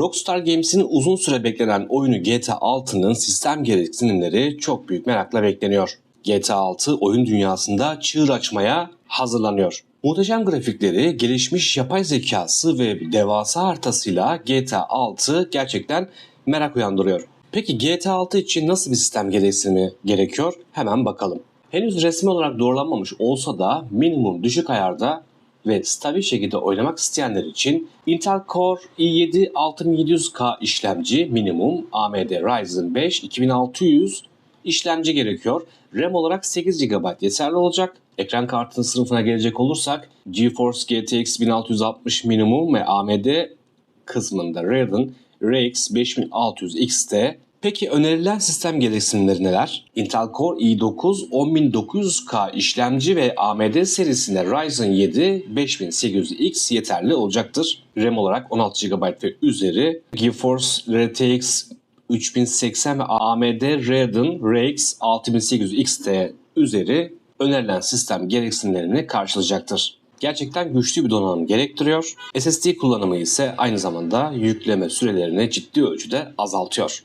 Rockstar Games'in uzun süre beklenen oyunu GTA 6'nın sistem gereksinimleri çok büyük merakla bekleniyor. GTA 6 oyun dünyasında çığır açmaya hazırlanıyor. Muhteşem grafikleri, gelişmiş yapay zekası ve devasa haritasıyla GTA 6 gerçekten merak uyandırıyor. Peki GTA 6 için nasıl bir sistem gereksinimi gerekiyor? Hemen bakalım. Henüz resmi olarak doğrulanmamış olsa da minimum düşük ayarda ve stabil şekilde oynamak isteyenler için Intel Core i7 6700K işlemci minimum AMD Ryzen 5 2600 işlemci gerekiyor. RAM olarak 8 GB yeterli olacak. Ekran kartının sınıfına gelecek olursak GeForce GTX 1660 minimum ve AMD kısmında Radeon RX 5600 XT Peki önerilen sistem gereksinimleri neler? Intel Core i9 10900K işlemci ve AMD serisinde Ryzen 7 5800X yeterli olacaktır. RAM olarak 16 GB ve üzeri. GeForce RTX 3080 ve AMD Radeon RX 6800 XT üzeri önerilen sistem gereksinimlerini karşılayacaktır. Gerçekten güçlü bir donanım gerektiriyor. SSD kullanımı ise aynı zamanda yükleme sürelerini ciddi ölçüde azaltıyor.